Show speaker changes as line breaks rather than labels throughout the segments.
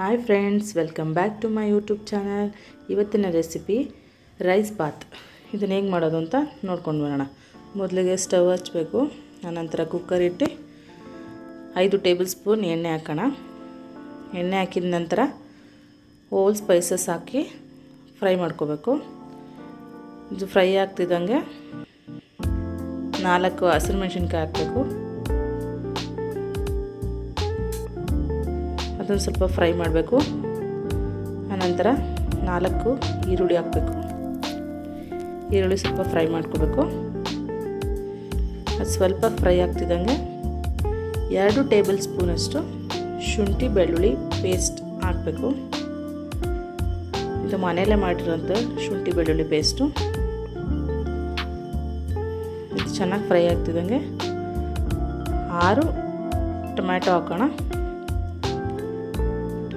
Hi friends welcome back to my YouTube channel ಇವತ್ತಿನ recipe rice bath ಇದನ್ನು ಹೇಗೆ ಮಾಡೋದು ಅಂತ ನೋಡ್ಕೊಂಡು ಬರೋಣ. ಮೊದಲಿಗೆ ಸ್ಟವ್ ಹಚ್ಚಬೇಕು ಆನಂತರ ಕುಕ್ಕರ್ ಇಟ್ಟು ಐದು ಟೇಬಲ್ ಸ್ಪೂನ್ ಎಣ್ಣೆ ಹಾಕೋಣ. ಎಣ್ಣೆ ಹಾಕಿದ ನಂತರ ಹೋಲ್ ಸ್ಪೈಸಸ್ ಹಾಕಿ ಫ್ರೈ ಮಾಡ್ಕೋಬೇಕು. ಇದು ಫ್ರೈ ಆಗ್ತಿದ್ದಂಗೆ ನಾಲ್ಕು ಹಸಿರು ಮೆಣಸಿನ್ಕಾಯಿ ಹಾಕಬೇಕು. ಅದನ್ನು ಸ್ವಲ್ಪ ಫ್ರೈ ಮಾಡಬೇಕು. ಆನಂತರ ನಾಲ್ಕು ಈರುಳ್ಳಿ ಹಾಕಬೇಕು. ಈರುಳ್ಳಿ ಸ್ವಲ್ಪ ಫ್ರೈ ಮಾಡ್ಕೋಬೇಕು. ಅದು ಸ್ವಲ್ಪ ಫ್ರೈ ಆಗ್ತಿದ್ದಂಗೆ ಎರಡು ಟೇಬಲ್ ಸ್ಪೂನಷ್ಟು ಶುಂಠಿ ಬೆಳ್ಳುಳ್ಳಿ ಪೇಸ್ಟ್ ಹಾಕಬೇಕು. ಇದು ಮನೆಯಲ್ಲೇ ಮಾಡಿರೋಂಥ ಶುಂಠಿ ಬೆಳ್ಳುಳ್ಳಿ ಪೇಸ್ಟು. ಇದು ಚೆನ್ನಾಗಿ ಫ್ರೈ ಆಗ್ತಿದ್ದಂಗೆ. ಆರು ಟೊಮ್ಯಾಟೊ ಹಾಕೋಣ.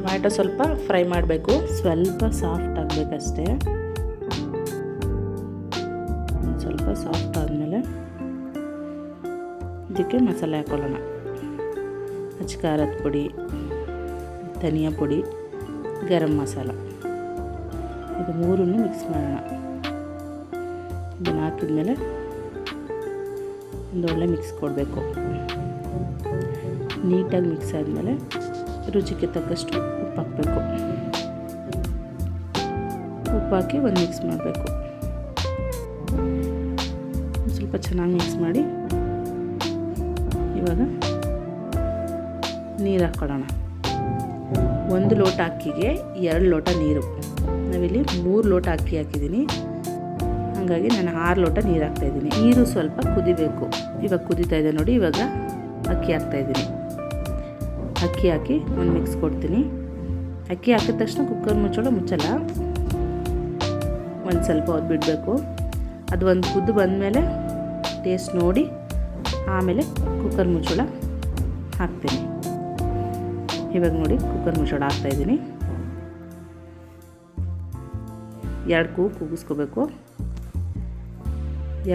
ಟೊಮ್ಯಾಟೊ ಸ್ವಲ್ಪ ಫ್ರೈ ಮಾಡಬೇಕು. ಸ್ವಲ್ಪ ಸಾಫ್ಟ್ ಆಗಬೇಕಷ್ಟೇ. ಸ್ವಲ್ಪ ಸಾಫ್ಟ್ ಆದಮೇಲೆ ಇದಕ್ಕೆ ಮಸಾಲೆ ಹಾಕೊಳ್ಳೋಣ. ಅಚ್ಚಕಾರದ ಪುಡಿ, ಧನಿಯಾ ಪುಡಿ, ಗರಂ ಮಸಾಲ. ಇದು ಮೂರನ್ನು ಮಿಕ್ಸ್ ಮಾಡೋಣ. ಇದನ್ನು ಹಾಕಿದ್ಮೇಲೆ ಒಂದೊಳ್ಳೆ ಮಿಕ್ಸ್ ಕೊಡಬೇಕು. ನೀಟಾಗಿ ಮಿಕ್ಸ್ ಆದಮೇಲೆ ರುಚಿಗೆ ತಕ್ಕಷ್ಟು ಉಪ್ಪು ಹಾಕಬೇಕು ಉಪ್ಪು ಹಾಕಿ ಒಂದು ಮಿಕ್ಸ್ ಮಾಡಬೇಕು. ಸ್ವಲ್ಪ ಚೆನ್ನಾಗಿ ಮಿಕ್ಸ್ ಮಾಡಿ ಇವಾಗ ನೀರು ಹಾಕ್ಕೊಳ್ಳೋಣ ಒಂದು ಲೋಟ ಅಕ್ಕಿಗೆ ಎರಡು ಲೋಟ ನೀರು. ನಾವಿಲ್ಲಿ ಮೂರು ಲೋಟ ಅಕ್ಕಿ ಹಾಕಿದ್ದೀನಿ. ಹಾಗಾಗಿ ನಾನು ಆರು ಲೋಟ ನೀರು ಹಾಕ್ತಾಯಿದ್ದೀನಿ ನೀರು ಸ್ವಲ್ಪ ಕುದಿಬೇಕು. ಇವಾಗ ಕುದೀತಾ ಇದೆ ನೋಡಿ, ಇವಾಗ ಅಕ್ಕಿ ಹಾಕ್ತಾಯಿದ್ದೀನಿ ಅಕ್ಕಿ ಹಾಕಿ ಒಂದು ಮಿಕ್ಸ್ ಕೊಡ್ತೀನಿ. ಅಕ್ಕಿ ಹಾಕಿದ ತಕ್ಷಣ ಕುಕ್ಕರ್ ಮುಚ್ಚೋಣ ಮುಚ್ಚಲ್ಲ. ಒಂದು ಸ್ವಲ್ಪ ಹೊತ್ತು ಬಿಡಬೇಕು. ಅದು ಒಂದು ಕುದ್ದು ಬಂದಮೇಲೆ ಟೇಸ್ಟ್ ನೋಡಿ ಆಮೇಲೆ ಕುಕ್ಕರ್ ಮುಚ್ಚೋಳ ಹಾಕ್ತೀನಿ. ಇವಾಗ ನೋಡಿ ಕುಕ್ಕರ್ ಮುಚ್ಚೋಳ ಹಾಕ್ತಾಯಿದ್ದೀನಿ ಎರಡು ಕೂ ಕೂಗಿಸ್ಕೋಬೇಕು.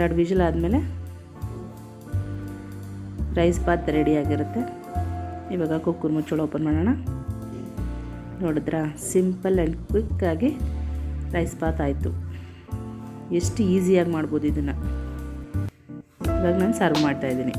ಎರಡು ವಿಜಿಲ್ ಆದಮೇಲೆ ರೈಸ್ ಬಾತ್ ರೆಡಿಯಾಗಿರುತ್ತೆ ಇವಾಗ ಕುಕ್ಕರ್ ಮುಚ್ಚಳ ಓಪನ್ ಮಾಡೋಣ. ನೋಡಿದ್ರಾ? ಸಿಂಪಲ್ ಆ್ಯಂಡ್ ಕ್ವಿಕ್ಕಾಗಿ ರೈಸ್ ಬಾತ್ ಆಯಿತು. ಎಷ್ಟು ಈಸಿಯಾಗಿ ಮಾಡ್ಬೋದು ಇದನ್ನು. ಇವಾಗ ನಾನು ಸರ್ವ್ ಮಾಡ್ತಾಯಿದ್ದೀನಿ